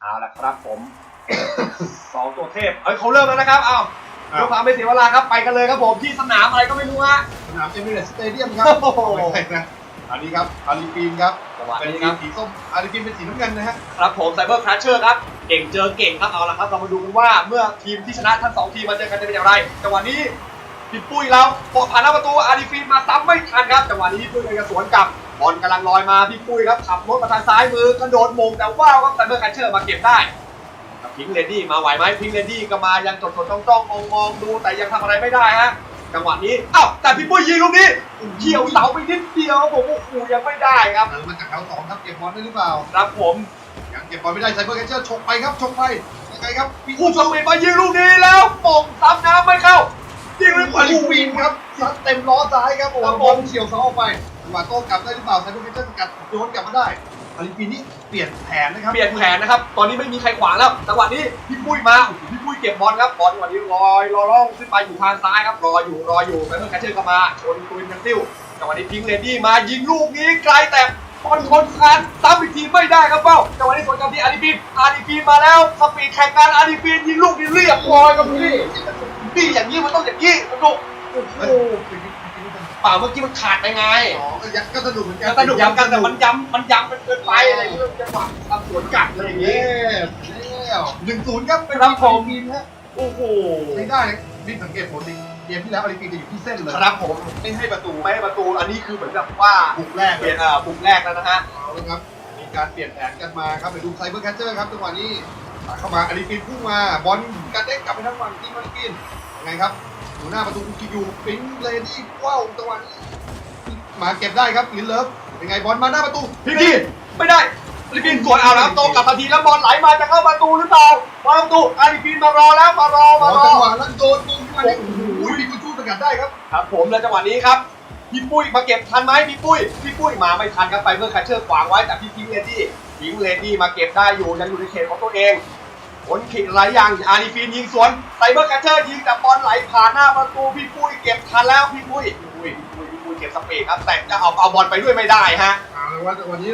เอาละครับผมสองตัวเทพเอ้ยเขาเริ่มแล้วนะครับเอาเพื่อความไม่เสียเวลาครับไปกันเลยครับผมที่สนามอะไรก็ไม่รู้ฮะสนามเอมิเรตสเตเดียมครับโอ้โหไม่ใช่นะอันนี้ครับอาลีปีนครับจังหวะเป็นนี้ทีครัมบสีส้มอาลีปีนเป็นสีน้ำเงินนะฮะครับผมไซเบอร์คราชเชอร์ครับเก่งเจอเก่งครับเอาละครับเรามาดูกันว่าเมื่อทีมที่ชนะทั้งสองทีมมาเจอกันจะเป็นอย่างไรจังหวะนี้พี่ปุ้ยเราปอผ่านหน้าประตูอารีฟีนมาซ้ำไม่ทันครับจังหวะนี้พี่ปุ้ยกำลังจะสวนกลับ บอลกำลังลอยมาพี่ปุ้ยครับขับรถมาทางซ้ายมือกระโดดมงแต่ว้าวครับไซเบอร์คราชเชอร์มาเก็บได้พิงค์เลดี้มาไหวไหมพิงค์เลดี้ก็มายังจดจดจ้องจ้องมองมองดูแต่ยังทำอะไรไม่ได้ฮะจังหวะนี้อ้าวแต่พี่ปุ้ยยิงลูกนี้เกี่ยวเสาไปนิดเดียวผมโอ้โหยังไม่ได้ครับเออมาจากแถวสองครับเก็บบอลได้หรือเปล่าครับผมยังเก็บบอลไม่ได้ไซเบอร์แคชเชอร์ชกไปครับชกไปยังไงครับพี่ผู้ชมมายิงลูกนี้แล้วป่งซ้ำน้ำไม่เข้ายิงเลยอาลีโอ้โหปีนครับซัดเต็มล้อซ้ายครับโอ้โหครับผมบอลเฉียวเสาออกไป จังหวะโต้กลับได้หรือเปล่าไซเบอร์แคชเชอร์สกัดโยนกลับมาได้อาลีปีนนี่เปลี่ยนแผนนะครับเปลี่ยนแผนนะครับ ตอนนี้ไม่มีใครขวางแล้วจังหวะนี้พี่ปุ้ยมาพี่ปุ้ยเก็บบอลครับบอลจังหวะนี้ลอยลอยล่องขึ้นไปอยู่ทางซ้ายครับรออยู่รออยู่แล้วเมื่อแคชเชอร์เข้ามาชนตูนแคนซิลจังหวะนี้พิงเลดี้มายิงลูกนี้ไกลแต่บอลชนคานซ้ำอีกทีไม่ได้ครับเป้าจังหวะนี้สวนกลับที่อารีฟีนอารีฟีนมาแล้วสปีดแข่งกันอารีฟีนยิงลูกนี้เรียบร้อยครับพี่นี่อย่างนี้มันต้องอย่างนี้มันดูโอ้โห เฮ้ยเปล่าเมื่อกี้มันขาดไปไงอ๋อก็ยักก็สนุกเหมือนกัก็สนุกเหมือนกันแต่มันย้ำมันย้ำเป็นเกินไปอะไรอย่างเงี้ยจังหวะทำสวนกลับอะไรอย่างเย้เงี้ยแล้วหนึ่งศูนย์ครับเป็นครับผมทีมฮะโอ้โหใช้ได้นะนี่สังเกตผลดิเกมที่แล้วอาลีปีนจะอยู่ที่เส้นเลยครับผมไม่ให้ประตูไม่ให้ประตูอันนี้คือเหมือนกับว่าบุกแรกเปเลลี่ยยนอ่าปุ่มแรกแล้วนะฮะเอาละครับมีการเปลี่ยนแผนกันมาครับไปดูไซเบอร์แคชเชอร์ครับจังหวะนี้ตัดเข้ามาอาลีปีนพุ่งมาบอลการเด้งกลับไปทางฝั่งทีมอาลีปีนยังไงครับ อยู่หน้าประตูกิยูปิงเลดี้ว้าวจังหวะนี้มาเก็บได้ครับลินเลิฟยังไงบอลมาหน้าประตูพี่พี่ไม่ได้อาริฟินสวนเอาแล้วโตกลับทันทีแล้วบอลไหลมาจะเข้าประตูหรือเปล่ามาประตูอาริฟินมารอแล้วมารอขมาอรอจังหวะแล้วโดนมุมขึ้นมาเนี่ยโอ้โหมีกุชูสกัดได้ครับครับผมแล้วจังหวะนี้ครับพี่ปุ้ยมาเก็บทันไหมพี่ปุ้ยพี่ปุ้ยมาไม่ทันครับไปเมื่อคัชเชอร์ขวางไว้แต่พี่พิงเลดี้พิงเลดี้มาเก็บได้อยู่ยังอยู่ในเขตของตัวเอง ผลขิดหลายอย่างอารีฟินยิงสวนไซเบอร์คัชเชอร์ยิงแต่บอลไหลผ่านหน้าประตูพี่ปุ้ยเก็บทันแล้วพี่ปุ้ยพี่ปุ้ยพี่ปุ้ยพี่ปุ้ยเก็บสเปดครับแต่จะเอาเอาบอลไปด้วยไม่ได้ฮะเอาละว่าวันนี้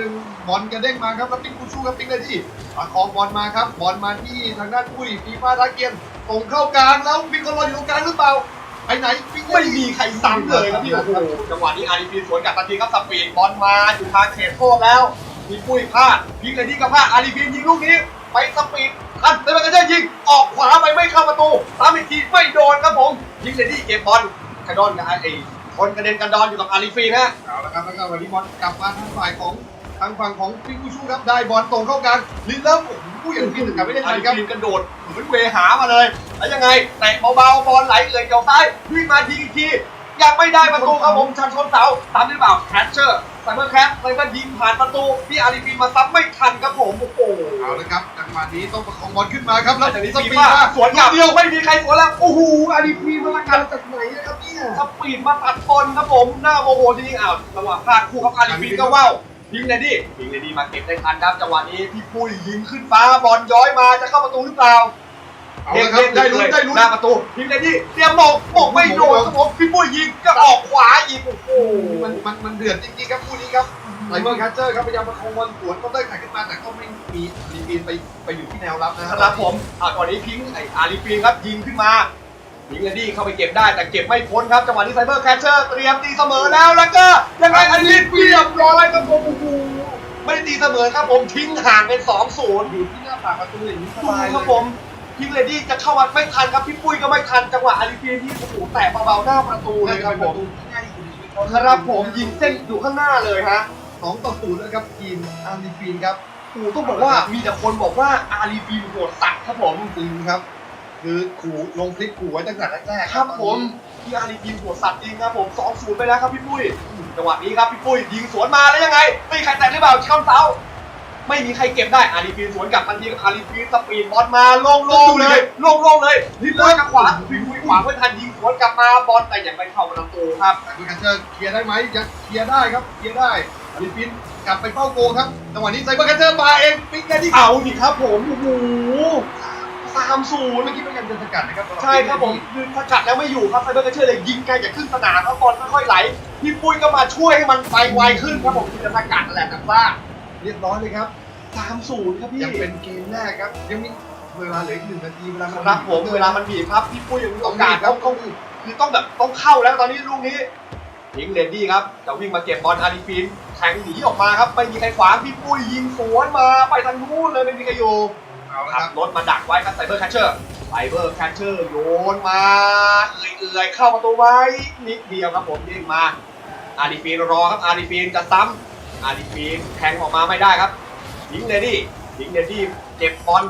บอลกระเด้งมาครับแล้วปิ๊กกูชูครับปิ๊กเลยที่ประคองบอลมาครับบอลมาที่ทางด้านปุ้ยฟีฟ้าตาเกียนส่งเข้ากลางแล้วมีคนรออยู่ตรงกลางหรือเปล่าไปไหนปิ๊กไม่มีใครซ้ำเลยครับพี่โอ้โหจังหวะนี้อารีฟินสวนกลับทันทีครับสปีดบอลมาอยู่ทางเขตโทษแล้วพี่ปุ้ยพลาดพิงเลดี้ก็พลาดอารีฟินยิงลูกนี้ไปสปีด ทันแล้วมันก็จะยิงออกขวาไปไม่เข้าประตูตามอีกทีไม่โดนครับผมพิงเลดี้เก็บบอลกระดอนกับไอ้คนกระเด็นกระดอนอยู่กับอารีฟินฮะเอาละครับแล้วก็วันนี้บอลกลับมาทางฝ่ายของทางฝั่งของปิ๊กกูชูครับได้บอลส่งเข้ากลางลินเลิฟโอ้โหผู้อย่างที่ถึงกับไม่ได้อาทันรีครับฟินกระโดดเหมือนเวหามาเลยแล้วยังไงแตะเบาๆบอลไหลเอ่ยเกี่ยวซ้ายวิ่งมาทีอีกที ยังไม่ได้ประตูครับผมชันชนเสาตามหรือเปล่าแคชเชอร์ไซเบอร์แคปไซเบอร์ยิงผ่านประตูพี่อารีฟินมาซ้ำไม่ทันครับผมโอ้โหเอาละครับจังหวะนี้ต้องประคองบอลขึ้นมาครับแล้แล้ววจากนี้สฟีปีดฟ่ามาสวนกลับเดียวไม่มีใครสวนแล้วโอ้โหอารีฟินมากันจากไหนนะครับเนี่ยสปีดมาตัดบอลครับผมหน้าโมโหจริงๆอ้าวระหว่างพลาดคู่ครับอารีฟินก็ว่าวพิงเลดี้พิงเลดี้มาเก็บได้ทันครับจังหวะนี้พี่ปุ้ยยิงขึ้นฟ้าบอลย้อยมาจะเข้าประตูหรือเปล่า เอาละครับได้ลุ้นได้ลุ้นหน้าประตูพิงเลดี้เตรียมมงมงไม่โดนครับผมพี่ปุ้ยยิงก็ออกขวาอีกโอ้โหมันมันมันเดือดจริงๆครับคู่นี้ครับไลเมอร์คัชเชอร์ครับพยายามประคองบอลสวนก็ได้ขัดขึ้นมาแต่ก็ไม่มีลีบีนไปไปอยู่ที่แนวรับนะครับผมอ่าตอนนี้พิงไออารีฟินครับยิงขึ้นมาพิงเลดี้เข้าไปเก็บได้แต่เก็บไม่พ้นครับจังหวะนี้ไซเบอร์แคชเชอร์เตรียมตีเสมอแล้วแล้วก็ยังไงอารีฟินเรียบร้อยครับผมโอ้โหไม่ได้ตีเสมอครับผมทิ้งห่างเป็น2-0อยู่ที่หน้าปากประตูอย่างนี้สดูบายครับผม พิงเลดี้จะเข้ามาไม่ทันครับพี่ปุ้ยก็ไม่ทันจังหวะอารีฟีนที่โอ้โหแตะเบาๆหน้าประตูเลเลยยคครัรับบผผมมง่ายที่สุดในชีวิตครับผมยิงเส้นอยู่ข้างหน้าเลยฮะสองต่อศูนย์แล้วครับทีมอาร์ลีฟีนครับโอ้โหต้องบอกว่ามีแต่คนบอกว่าอารีฟีนโหดสัตว์ครับผมจริงครับ คือขู่ลงคลิปขู่ไว้ตั้งแต่แรกๆครับผมที่อารีฟีนโหดสัตว์จริงครับผม2-0ไปแล้วครับพี่ปุ้ยจังหวะนี้ครับพี่ปุ้ยยิงสวนมาแล้วยังไงไม่มีใครแตะหรือเปล่าเข้าเสา ไม่มีใครเก็บได้อารีฟีนสวนกลับทันทีกับอารีฟีนสปีดบอลมาโล่งๆเลยโล่งๆเลยลิลเลอร์กับขวาพี่ปุ้ยขวาเพื่อทันยิงสวนกลับมาบอลแต่ยังไม่เข้าประตูครับแต่คุณคัชเชอร์เคลียร์ได้ไหมยังเคลียร์ได้ครับเคลียร์ได้อาร์ลีฟีนกลับไปเป้าโกครับจังหวะนี้ไซเบอร์คัชเชอร์มาเองปิ๊กได้ที่เอาดิครับผมโอ้โหสามศูนย์เมื่อกี้พยายามจะสกัดนะครับใช่ครับผมคือสกัดแล้วไม่อยู่ครับไซเบอร์กระเชื่อเลยยิงไกลจากครึ่งสนามครับบอลค่อยๆไหลพี่ปุ้ยก็มาช่วยให้มันไปไวขึ้นครับผมคือจะสกัดนั่นแหละแต่ว่า เรียบร้อยเลยครับสามศูนย์ครับพี่ยังเป็นเกมแรกครับ ยังมีเวลาเหลืออีกหนึ่งนาทีเวลาครับผมเวลามันบีบครับพี่ปุ้ยยังมีต้โอองกาการสครัต้บองต้ต้อองงคือต้องแบบต้องเข้าแล้วตอนนี้ลูกนี้ยิงเลนดี้ครับจะวิ่งมาเก็บบอลอาริฟินแทงหนีออกมาครับไม่มีใครขวางพี่ปุ้ยยิงสวนมาไปทางนู้นเลยไม่มีใครอยู่เอาละขัครับบรถมาดักไว้ครับไซเบอร์แคชเชอร์ไซเบอร์แคชเชอร์โยนมาเอื่อยๆเข้าประตูไว้นิดเดียวครับผมยิงมาอาริฟินรอครับอาริฟินจะซ้ำ อาริฟินแทงออกมาไม่ได้ครับยิงเลดี้ยิงเลดี้เก็บบอล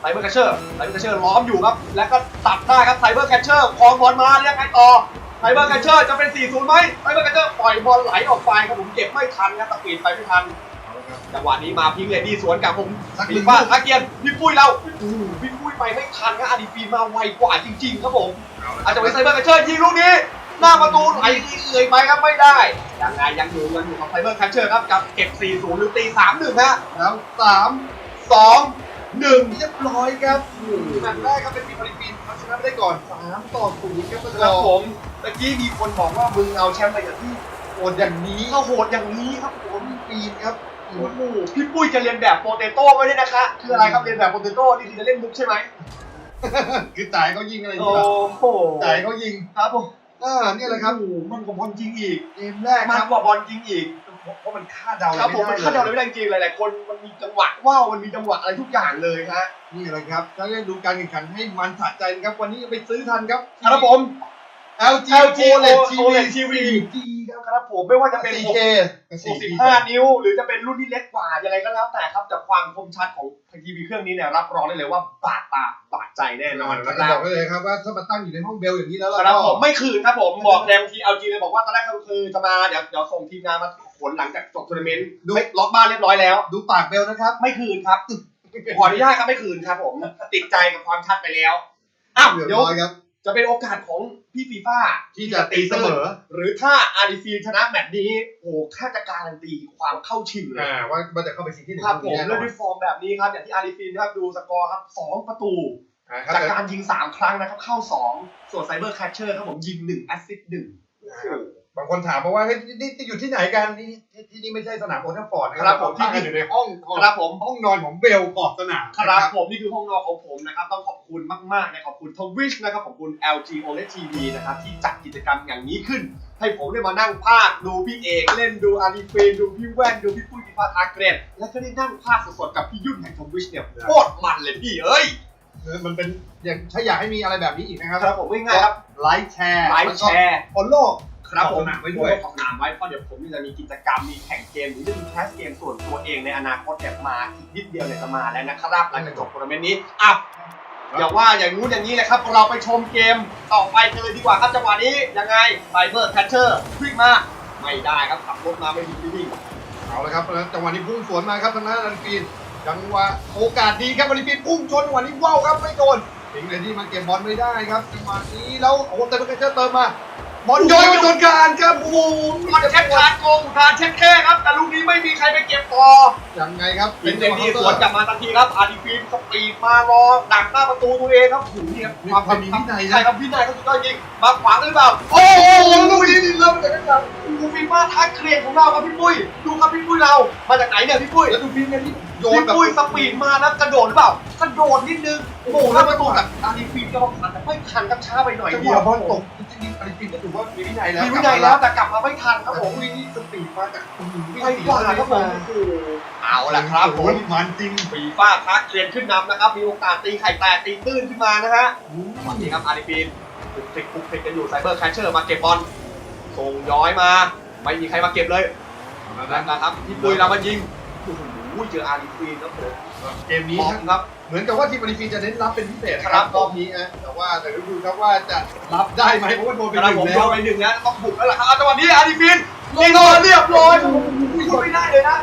ไซเบอร์แคชเชอร์ไซเบอร์แคชเชอร์ล้อมอยู่ครับ แล้วก็ตัดได้ครับไซเบอร์แคชเชอร์คลองบอลมาเรียกไงต่อไซเบอร์แคชเชอร์จะเป็น 4-0 ไหมไซเบอร์แคชเชอร์ปล่อยบอลไหลออกไปครับผมเก็บไม่ทันครับสปีดไปไม่ทันเอาละครับจังหวะนี้มาพิงเลดี้สวนกับผมสักหนึ่ปีงฟ้าลูกทักเกียนพี่ปุ้ยเราโอ้โหพี่ปุ้ยไปไม่ทันครับอาดีฟีนมาไวกว่าจริงๆครับผมเอาละคอารับจจะไว้ไซเบอร์แคชเชอร์ยิงลูกนี้ หน้าประตูไหลเอื่อยไปครับไม่ได้ ยังไงยังอยู่กันอยู่กับไซเบอร์แคชเชอร์ครับกับเก็บ 4-0 หรือตี 3-1ฮะแล้วสาม2หนึ่งเรียบร้อยครับแมตช์แรกครับเป็นทีมฟิลิปปินส์เอาชนะไปได้ก่อนสามต่อศูนย์ครับ1ครับผมเมื่อกี้มีคนบอกว่ามึงเอาแชมป์ไปจากที่โหดอย่างนี้เข้าโหดอย่างนี้ครับผมปีนครับโอ้โหพี่ปุ้ยจะเรียนแบบโปเตโต้ไว้ด้วยนะคะ คืออะไรครับเรียนแบบโปเตโต้นี่คือจะเล่นมุกใช่ไหมคือจ่ายเขายิงอะไรอย่างโอ้เงี้ยโหจ่ายเขายิงครับผม อ่าเนี่ยแหละครับโอ้โหมันกว่าบอลจริงอีกเกมแรกมาคกรับ กว่าบอลจริงอีกเพราะมันคาดเดาครับผมไได้มันคาดเดาอะไรไม่ได้จริงหลายๆคนมันมีจังหวะว่าวมันมีจังหวะอะไรทุกอย่างเลยฮะนี่แหละครับถ้าได้ดูการแข่งขันให้มันสะใจนะครับ วันนี้ไปซื้อทันครับ ครับผม LG LG OLED OLED TV TV ครับผมไม่ว่าจะเป็น 4K 65 นิ้ว หรือจะเป็นรุ่นที่เล็กกว่ายังไงก็แล้วแต่ครับจากความคมชัดของทีวีเครื่องนี้เนี่ยรับรองได้เลยว่าบาดตาบาดใจแน่นอนคแล้รัวก็บอบกได้เลยครับว่าถ้ามาตั้งอยู่ในห้องเบลอย่างนี้แล้วครับเราผมไม่คืนครับผมบอกแดมทีเอลจีเลยบอกว่าตอนแรกคือจะมาเดี๋ยวเดี๋ยวส่งทีมงานมาขนหลังจากจบทัวร์นาเมนต์ไม่ล็อกบ้านเรียบร้อยแล้ว ดูปากเบลนะครับไม่คืนครับขออนุญาตครับไม่คืนครับผมติดใจกับความชัดไปแล้วอ้าวเรียบเดี๋ยวร้อยครับ จะเป็นโอกาสของพี่ฟีฟ่าที่จะตีเสมอ หรือถ้าอาริฟีชนะแมตช์นี้โอ้แค่จะการันตีความเข้าชิงเลยอ่าว่ามันจะเข้าไปสิ่งที่หนึ่งครับผมแน่นแล้อวนด้วยฟอร์มแบบนี้ครับ อย่างที่อาริฟีนะครับดูสกอร์ครับสองประตูอ่าครับจากการยิง3ครั้งนะครับเข้า2ส่วนไซเบอร์แคชเชอร์ครับผมยิง1แอสซิสต์หนึ่ง บางคนถามมาว่าเฮ้ยนี่นี่อยู่ที่ไหนกันนี่ที่ที่นี่ไม่ใช่สนามโอทัฟฟอร์ดนะคครัรับบผมที่นี่อยู่ในห้องของครับผม ห้องนอนของเบลขอบสนามครับผมนี่คือห้องนอนของผมนะครับ ต้องขอบคุณมากๆนะขอบคุณทวิชนะครับขอบคุณ LG OLED TV นะครับที่จัดกิจกรรมอย่างนี้ขึ้น ให้ผมได้มานั่งภาคดูพี่เอกเล่นดูอารีเฟนดูพี่แว่นดูพี่ปุ้ยพี่ฟ้าทาเกรนแล้วก็ได้นั่งภาคสดๆกับพี่ยุ่นแห่งทวิชเนี่ยโคตรมันเลยพี่เอ้ยเออมันเป็นอย่างถ้าอยากให้มีอะไรแบบนี้อีกนะครับครับผมง่ายๆครับไลค์แชร์ไลฟ์แชร์ ฟอลโล่ ครับผมขอบสนามไว้ด้วยขอบสนามไว้เพราะเดี๋ยวผมจะมีกิจกรรมมีแข่งเกมหรือจะมีแคสเกมส่วนตัวเองในอนาคตเนี่ยมาอีกนิดเดียวเนี่ยจะมาแล้วนะครับหลังจากจบทัวร์นาเมนต์นี้อะอย่าว่าอย่างงู้นอย่างนี้เลยครับเราไปชมเกมต่อไปกันเลยดีกว่าครับจังหวะนี้ยังไงไฟเบอร์แคชเชอร์วิ่งมาไม่ได้ครับขับรถมาไม่ดีไม่วิ่งเอาละครับแล้วจังหวะนี้พุ่งสวนมาครับทางด้านอาริฟีนจังหวะโอกาสดีครับอาริฟีนพุ่งชนจังหวะนี้ว้าวครับไม่โดนถึงเลยที่มาเก็บบอลไม่ได้ครับจังหวะนี้แล้วโอ้โหเตะลูกกระเจอเติมมา บอลโยนไปโดนการครับโอ้โหบอลเช็ดคานโกงทานเช็ดแค่ครับ แต่ลูกนี้ไม่มีใครไปเก็บต่อยังไงครับ เป็นเดนดีสวนกลับมาทันทีครับอาร์ดีฟีนสปีดมารอดักหน้าประตูตัวเองครับหูเนี่ยมีความมีวินัยใช่นะครับวินัยเขาสุดยอดจริงมาขวางหรือเปล่าโอ้โหลูกนี้นี่เริ่มจากนั้นครับดูฟีฟ่าทักเคลียร์ของเราครับพี่ปุ้ยดูครับพี่ปุ้ยเรามาจากไหนเนี่ยพี่ปุ้ยแล้วดูฟีนเนี่ยนี่ โยนพี่แบบปุ้ยสปีดมาแล้วกระโดดหรือเปล่ากระโดดนิดนึงโอ้โหแล้วประตูจากอาร์ดีฟีนก็มาทันแต่ไม่ทันครับช้าไปหน่อยจังหเดียววะบอลตกจริงๆอาริฟีนก็ถือว่ามีวินัยแล้วมีวินัยแล้วแต่กลับมาไม่ทันครับครับผผมมนี่สปีดมาจากอืมวิ่งไม่สี่กว่าร้อยครับผมมาโอ้โหเอาละครับผโอ้ม โหมันจริงฟีฟ่าทักเคลียร์ขึ้นนำนะครับ มีโอกาสตีไข่แตกตีตื้นขึ้นมานะฮะวันนี้ครับอาริฟีนปุกติกปุกติกกันอยู่ไซเบอร์แคชเชอร์มาเก็บบอลส่งย้อยมา ไม่มีใครมาเก็บเลยแล้วนะครับพี่ปุ้ยเรามายิงโอ้โหเจออาริฟีนครับผมเกมนี้บอมครับ เหมือนกับว่าทีมอาริฟีนจะเน้นรับเป็นพิเศษนะคครัรับบรอบนี้นะแต่ว่าแต่ดูครับว่าจะรับได้ไหมเพราะว่าโดนไปกหระนึ่งผมแล้โดวนไปหนึ่งนะต้องบุกแล้วล่ะครับเอาจังหวะนี้อาริฟีนยิงโดนเรียบร้อยโอ้โหพูดไม่ได้เลยนะ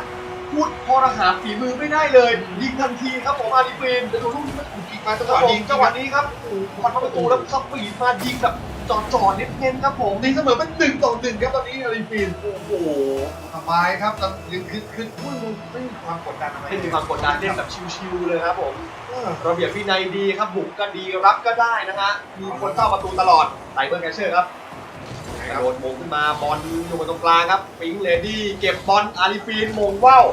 พูดพอรหาฝีมือไม่ได้เลยยิงทันทีครับผมอาริฟีนจะดูลูกนี้มันถูกยิงมาจังจัหงหวะวะยินี้งจังหวะนี้ครับโอ้โหบอลเข้าประตูแล้วสปีดมายิงแบบ จอดจอดๆเน้นครับผมตีเสมอเป็นหนึ่งต่อหนึ่งครับตอนนี้อาริฟีนโอ้โหสบายครับแต่ยังคือคือคือไม่มีความกดดันอะไรไม่มีความกดดันเล่นแบบชิวๆเลยครับผมระเบียบวินัยดีครับบุกก็ดีรับก็ได้นะฮะมีคนเข้าประตูตลอดไต่เบอร์แคชเชอร์ครับกระโดดมงขึ้นมาบอลอยู่บนตรงกลางครับปิงเลดี้เก็บบอลอาริฟีนมงว่าว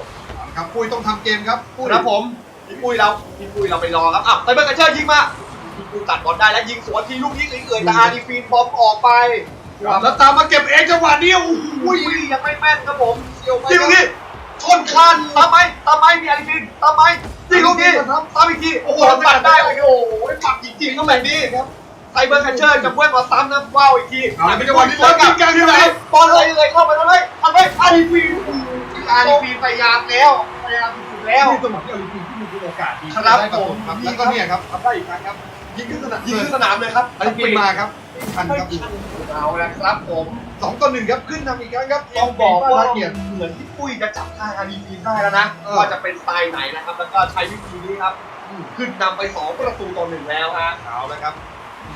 ครับปุ้ยต้องทำเกมครับปุ้ยครับผมพี่ปุ้ยเราพี่ปุ้ยเราไปรอครับอะไซเบอร์กันเชอร์ยิงมา พี่ปุ้ยตัดบอลได้แล้วยิงสวนทีลูกนี้เอื่อยๆแต่อาร์ดีฟีนบอมออกไปครับแล้วตามมาเก็บเองจังหวะนี้โอ้โหอุ้ยยังไม่แม่นครับผมเสียวไปยิงลูกนี้ชนคานตามไหมตามไหมมีอาร์ดีฟีนตามไหมยิงลูกนี้ตามอีกทีโอ้โหปัดได้โอ้โหปัดจริงๆต้องแบบนี้ครับไซเบอร์กันเชอร์จะเพื่อนมาซ้ำนะว้าวอีกทีเอาเป็นจังหวะนี้แล้วยิงกลางที่ไหนบอลเลยเลยเข้าไปทำไมทำไมอาร์ดีฟีนอาร์ดีฟีนพยายามแล้วพยายามสุดๆแล้วนี่สมัครที่โอลิมปิกที่มีโอกาสดีครับได้ประสบครับผมแล้วก็เนี่ยครับทำได้อีกครั้งครับ ยิงขึ้นสนามยิงขึ้นสนามเลยครับไอ้ปีนมาครับทันไม่ครับทันเอาละครับผมสองต่อหนึ่งครับขึ้นนำอีกครั้งครับต้องบอกว่าเกียรติเหมือนที่ปุ้ยจะจับทางอารีฟีนได้แล้วนะเออว่าจะเป็นสไตล์ไหนนะครับ แล้วก็ใช้วิธีนี้ครับ ขึ้นนำไป2ประตูต่อหนึ่งแล้วฮะเอาแล้วครับ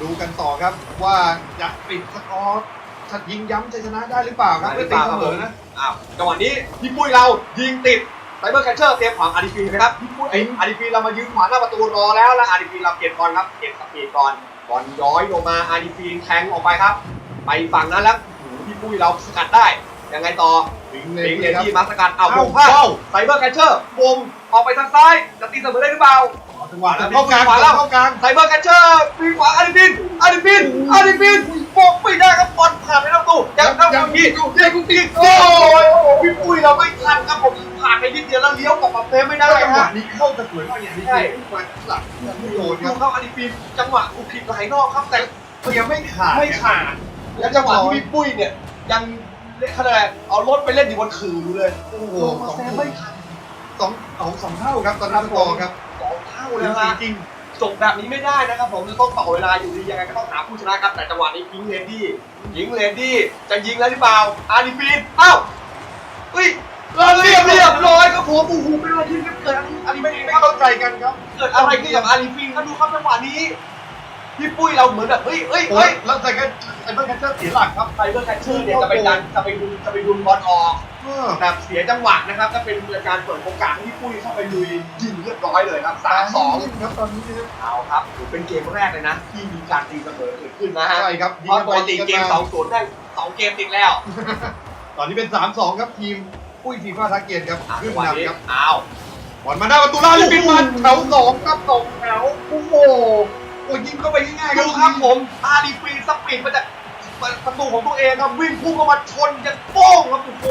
ดูกันต่อครับว่าจะปิดสกอร์จะยิงย้ำชัยชนะได้หรือเปล่าครับไม่ตีเสมอนะอ้าวจังหวะนี้พี่ปุ้ยเรายิงติด ไซเบอร์แคชเชอร์เตรียมขวางอารีฟีนนะครับพี่ปุ้ยไอ้อารีฟีนเรามายืนขวางหน้าประตูรอแล้วแล้วอารีฟีนเราเก็บบอลครับเก็บสปีดก่อนบอลย้อยลงมาอารีฟีนแทงออกไปครับ ไปฝั่งนั้นแล้วโอ้โหพี่ปุ้ยเราสกัดได้ยังไงต่อถึงเลเอยงเลครับที่มาสกัดเอาเอ้าวงพลาดเอ้าไซเบอร์แคชเชอร์วงออกไปทางซ้ายจะตีเสมอได้หรือเปล่าจังหวะเข้ากลางเข้ากลางไซเบอร์แคชเชอร์ปีขวาอาริฟินอาริฟินอาริฟินโบกไม่ได้ครับบอลผ่านไป แล้วตู้ยังต้องยังยิงยังยิงโอ้ยโอ้พี่ปุ้ยเราไม่ทันครับผมผ่านไปนิดเดียวแล้วเลี้ยวกลับมาเฟรมไม่ได้จังหวะนี้เข้าจะสวยมากอย่างนี้ทุกวันหลักที่โดนครับเข้าอาริฟินจังหวะกูผิดหลายรอบครับแต่ยังไม่ขาดไม่ขาดแล้วจังหวะที่พี่ปุ้ยเนี่ยยังเขาเรียกอะไรเอารถไปเล่นอยู่บนขื่ออยู่เลยโอ้โหโอ้มาแซมไม่ทันสองสองสองเท่าครับตอนนี้นต่อครับสองเท่าจแล้วนะริง จบแบบนี้ไม่ได้นะครับผมจะต้องต่อเวลาอยู่ดียังไงก็ต้องหาผู้ชนะครับแต่จังหวะนี้ยิงเลนดี้ยิงเลนดี้จะยิงแล้วหรือเปล่าอาริฟีนเอ้าเฮ้ยเรียบเรียบร้อยครับผมโอ้โหเป็นอะไรที่เกิดอะไรไม่ๆไม่ไม่เข้าใจกันครับเกิดอะไรขึ้นกับอาริฟีนครับดูครับจังหวะนี้พี่ปุ้ยเราเหมือนแบบเฮ้ยเฮ้ยโอ้เฮ้ยยแล้วแต่กันไอ้เบิร์ดแคชเชอร์เสียหลักครับไฟเบอร์แคชเชอร์เนี่ยจะไปดันจะไปดุนจะไปดุนบอลออกเออ แบบเสียจังหวะนะครับก็เป็นการเปิดโอกาสให้พี่ปุ้ยเข้าไปลุยยิงเรียบร้อยเลยครับสามสองครับตอนนี้นะครับเอาครับถือเป็นเกมแรกเลยนะ ที่มีการตีเสมอเกิดขึ้นนะฮะใช่ครับเพราะปกติเกมสองศูนย์ได้สองเกมติดแล้ว ตอนนี้เป็น3-2ครับทีมปุ้ยฟีฟ่าทาเกียรติครับอะขึ้นจังหวะนี้นำครับอ้าวบอลมาหน้าประตูล่าลิปินมันแถวสองครับสองแถวโอ้โหโอ้ยยิงเข้าไปง่ายๆครัดูครับผมอารีฟรีสปีดมาจาก ประตูของตัวเองครับวิ่งพุ่งเข้ามาชนกันโป้งครับโอ้โห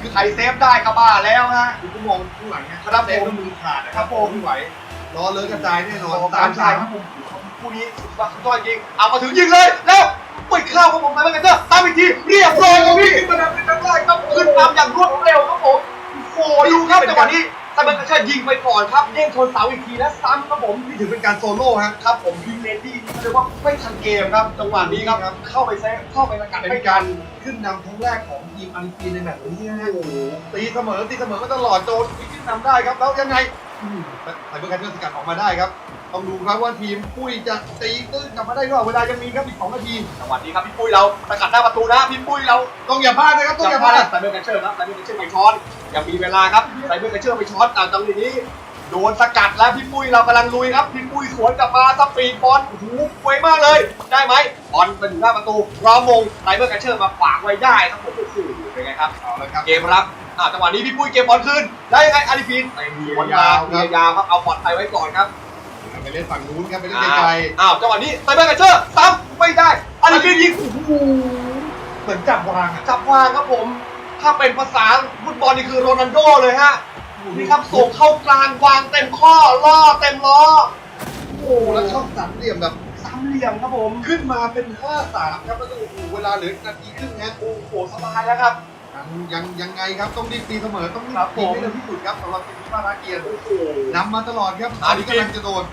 คือใครเซฟได้ก็บ้าแล้วฮะดูก็มองข้างหลังนะครับผมเซฟก็มือขาดนะครับผมไม่ไหวรอเลยกระจายแน่นอนตาตามมชาชายยครับผมคู่นี้สุดยอดสุดยอดยิงเอามาถึงยิงเลยแล้วไม่เข้าครับผมไปไม่กันเถอะตามอีกทีเรียบร้อยครับพี่ขึ้นมาดับเป็นครั้งแรกครับขึ้นตามอย่างรวดเร็วครับผมโอ้โหดูครับจังหวะนี้ ไซเบอร์กระชากยิงไปก่อนครับเด้งชนเสาอีกทีและซ้ำครับผมนี่ถือเป็นการโซโล่ฮะครับผมยิงเลนดี้นี่เขาเรียกว่าไม่ทันเกมครับจังหวะนี้ครับครับเข้าไปแซงเข้าไปสกัดเป็นไม่กากันรขึ้นนำครั้งแรกของทีมอาริฟีนในแมตช์นี้นะฮะโอ้โหตีเสมอตีเสมอมาตลอดโจนขึ้นนำได้ครับแล้วยังไงอืมไซเบอร์แคชเชอร์สกัดออกมาได้ครับ ต้องดูครับว่าทีมปุ้ยจะตีตื้นกลับมาได้หรือเปล่าเวลายังมีครับอีกสองนาทีจังหวะนี้ครับพี่ปุ้ยเราสกัดหน้าประตูนะพี่ปุ้ยเราต้องอย่าพลาดนะครับต้องอย่าพพลาลาดดไซเบอร์แคชเชอร์ครับไซเบอร์แคชเชอร์ไปช้อนยังมีเวลาครับไซเบอร์แคชเชอร์ไปช้อนแต่จังหวะนี้โดนสกัดแล้วพี่ปุ้ยเรากำลังลุยครับพี่ปุ้ยสวนกลับมาสปีดบอลโอ้โหไวมากเลย ได้ไหมบอลไปอยู่หน้าประตูรอมงไซเบอร์แคชเชอร์มาขวางไว้ได้ครับผมโอ้โหเป็นไงครับเอาละครับเกมรับอ่าจังหวะนี้พี่ปุ้ยเกมบอลคืนได้ยังไงอาริฟินไปสวนมาเรียยาวครับเอาบอลไทยไว้ก่อนครับไป เล่นฝั่งนู้นครับไปเล่นอ้าวไกลอ้าวจังหวะนี้ไซเบอร์แคชเชอร์ซ้ำไม่ได้อาริฟินยิงโอ้โหๆเหมือนจับวางอะจับวางครับผม ถ้าเป็นภาษาฟุตบอลนี่คือโรนัลโดเลยฮะนี่ครับส่งเข้ากลางวางเต็มข้อล่อเต็มล้อโอ้โหแล้วเข้าสามเหลี่ยมแบบสามเหลี่ยมครับผมขึ้นมาเป็น5-3ครับแล้วก็โอ้โหเวลาเหลือนาทีครึ่งนะโอ้โหสบายแล้วครับยังยังยังไงครับต้องรีบตีเสมอต้องรีครับบตีผมให้เร็วที่สุดครับสำหรับทีมพิพาราเกียรติโอ้โหนำมาตลอดครับอ่าอันนี้กำลังจะโดน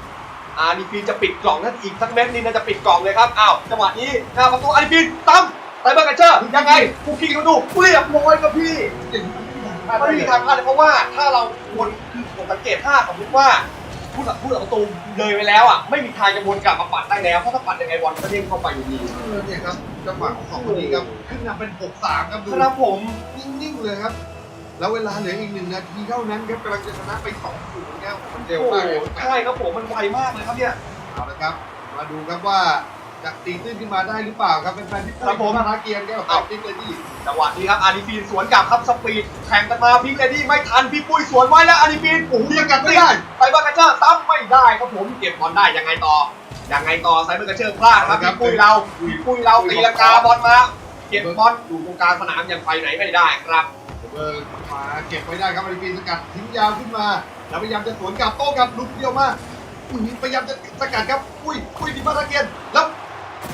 อาริฟินจะปิดกล่องนั่นอีกสักเม็ดนี่น่าจะปิดกล่องเลยครับอ้าวจังหวะนี้หน้าประตูอาริฟินซ้ำไซเบอร์แคชเชอร์ยังไงกูคิงมาดูเรียบร้อยครับพี่ไม่มีทางพลาดเลยเพราะว่าถ้าเราวนคือผมสังเกตถ้าสมมติว่าผู้สัผู้สัประตูเลยไปแล้วอะไม่มีทางจะวนกลับมาปัดได้แล้วเพราะถ้าปัดยังไงบอลก็เด้งเข้าไปอยู่ดีเออเนี่ยครับจังหวะของสองคนนี้ครับขึ้นนำเป็น 6-3 ครับดูครับผมนิ่งๆเลยครับ แล้วเวลาเหลืออีกหนึ่งนาทีเท่านั้นครับกำลังจะชนะไป2-0ครับมันเร็วโอ้มากโหเลยใช่ครับผมมันไวมากเลยครับเนี่ยเอาละครับ มาดูครับว่าจะตีตื้นขึ้นมาได้หรือเปล่าครับเป็นแฟนๆที่ครับผมมาทักเกียร์แก้วตอบติ๊กเลยที่จังหวะนี้ครับอาริฟีนสวนกลับครับสปีดแข่งกันมาพิงเลดี้ไม่ทันพี่ปุ้ยสวนไว้แล้วอาริฟีนโอ้โหยังกันไม่ได้ไซเบอร์กัชเชอร์ซ้ำไม่ได้ครับผมเก็บบอลได้ยังไงต่อยังไงต่อไซเบอร์กัชเชอร์พลาดครับพี่ปุ้ยเราพี่ปุ้ยเราตีลังกาบอลมาเก็บบอลอยู่ตรงกลางสนามยังไปไหนไม่ได้ครับ เบิร์มาเก็บไว้ได้ครับอาริฟีนสกัดทิ้งยาวขึ้นมา แล้วพยายามจะสวนกลับโต้กลับลุกเดียวมาอื้อหือพยายามจะสกัดครับ อุ้ยอุ้ยดิมาตะเกียร์แล้ว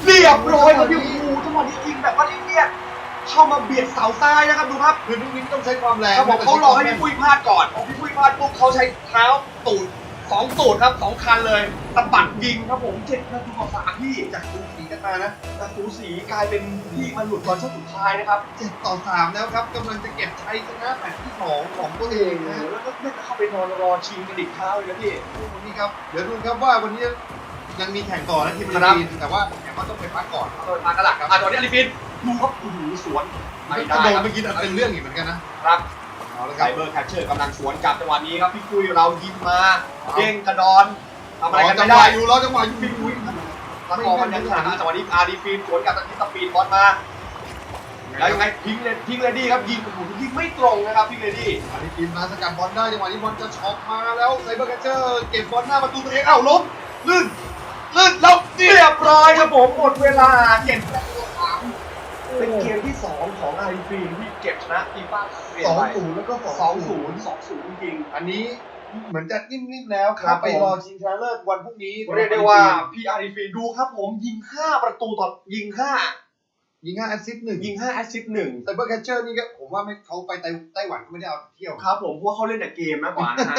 เรียบร้อยครับพี่โอ้โหจังหวะนี้ยิงแบบว่าเนียนๆเข้ามาเบียดเสาซ้ายนะครับดูครับคือลูกนี้ต้องใช้ความแรงเขาบอกเขารอให้พี่ปุ้ยพลาดก่อนพอพี่ปุ้ยพลาดปุ๊บเขาใช้เท้าตูด สองตูดครับสองคันเลยตะบัดยิงครับผมเจ็ดประตูต่อสามพี่จากดูสีกันมานะแต่สูสีกลายเป็นที่มันหลุดตอนช่วงสุดท้ายนะครับเจ็ดต่อสามแล้วครับกำลังจะเก็บชัยชนะแมตช์ที่สองของตัวเองโอ้นะโหแล้วก็น่าจะเข้าไปนอนรอชิงกันอีกเท้าเลยนะพี่วันนี้ครับเดี๋ยวดูครับว่าวันนี้ยังมีแข่งต่อนะทีมครับอาริฟีนแต่ว่าแข่งว่าต้องไปพักก่อนเปิดมากระหลักครับอะตอนนี้อลิฟินดูครับโอ้โหสวนไม่ถ้าได้โดนครับเมื่อกี้นั่นเป็นเรื่องอีกเหมือนกันนะครับ เอาละคไซรับเบอร์แคชเชอร์กำลังสวนกลับจังหวะนี้ครับพี่ปุ้ยเรายิงมาเด้งกระดอนทำอะไรกันจัไม่งหได้วะอยู่รอจังหวะอยู่พี่พี่ปุ้ปุ้ยยแล้วพอมันยังขนาดนั้นจังหวะนี้อาร์ดีฟินสวนกลับตอนนี้สปีดบอลมา แล้วยังไงพิงเลพิงเลดี้ครับยิงโอ้โหยิงไม่ตรงนะครับพิงเลดี้อาริฟีนมาสกัดบอลได้จังหวะนี้บอลจะช็อปมาแล้วไซเบอร์แคชเชอร์เก็บบอลหน้าประตูตัวเองเอ้าล้มลื่นลื่นแล้วเรียบร้อยครับผมหมดเวลาเก็บประตูสาม เป็นเกมที่สองของอาร์ดีฟินที่เก็บชนะทีมบ้านสองศูนย์แล้วก็สองศูนย์สองศูนย์จริงอันนี้เหมือนจะนิ่มๆแล้วคครัรับบไปผมรอชิงชนะเลิศวันพรุ่งนี้เรียกได้ว่าพี่อาริฟีนดูครับผมยิง 5 ประตูต่อยิง5ยิงห้าแอสซิสต์หนึ่งยิง 5 แอสซิสต์หนึ่งไซเบอร์แคชเชอร์นี่ก็ผมว่าไม่เขาไปไต้ไต้หวันก็ไม่ได้เอาเที่ยว ครับผมเพราะว่าเขาเล่นแต่เกมมากกว่านะฮะ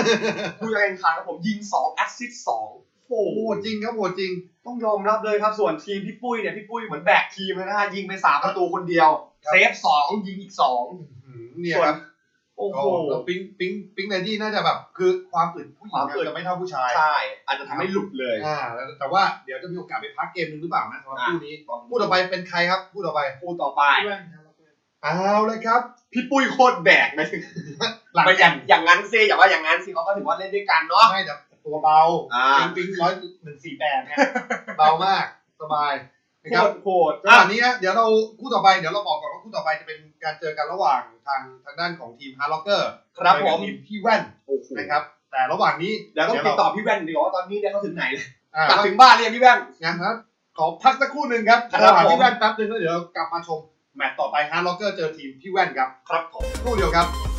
ดูจากแข่งขันครับผมยิง 2 แอสซิสต์2 โอ้โอ้โหโหจริงครับโหจริง ต้องยอมรับเลยครับส่วนทีมพี่ปุ้ยเนี่ยพี่ปุ้ยเหมือนแบกทีมเลยนะฮะยิงไป3ประตูคนเดียวครับเซฟ2ยิงอีก2เนี่ยครับโอ้โหก็แล้วปิ๊งปิ๊งปิ๊งเลดี้น่าจะแบบ คือความอึดผู้หญิความงอึดจะไม่เท่าผู้ชายใช่อาจจะทำให้หลุดเลยอ่าแล้วแต่ว่าเดี๋ยวจะมีโอกาสไปพักเกมหนึ่งหรือเปล่านะสำหรับอะคู่นี้คู่ต่อไปเป็นใครครับคู่ต่อไปคู่ต่อไปเอาเลยครับ พี่ปุ้ยโคตรแบกไหมถึงหลังไม่อย่างอย่างนั้นสิอย่าว่าอย่างนั้นสิเขาก็ถือว่าเล่นด้วยกันเนาะไม่แต่ ตัวเบาอ่า ปิ๊งปิ๊งร้อยหนึ่งสี่แปดเนี่ยเบามากสบายนะโคครับตรโคตรจังหวะนี้นะเดี๋ยวเราคู่ต่อไปเดี๋ยวเราบอกก่อนว่าคู่ต่อไปจะเป็นการเจอกันระหว่างทางทางด้านของทีมฮาร์ล็อกเกอร์ครับผมทีมพี่แว่นโอ้โหนะครับ แต่ระหว่างนี้เดี๋ยวต้องติดต่อพี่แว่นดีกว่าว่าตอนนี้เนี่ยเขาถึงไหนเลยอ่ากลับถึงบ้านเรียงพี่แว่นงั้นนะขอพักสักครู่หนึ่งครับครับระหว่างผม พี่แว่นแป๊บนึงแล้วเดี๋ยวเรากลับมาชมแมตช์ต่อไปฮาร์ล็อกเกอร์เจอทีมพี่แว่นครับครับผม ครู่เดียวครับค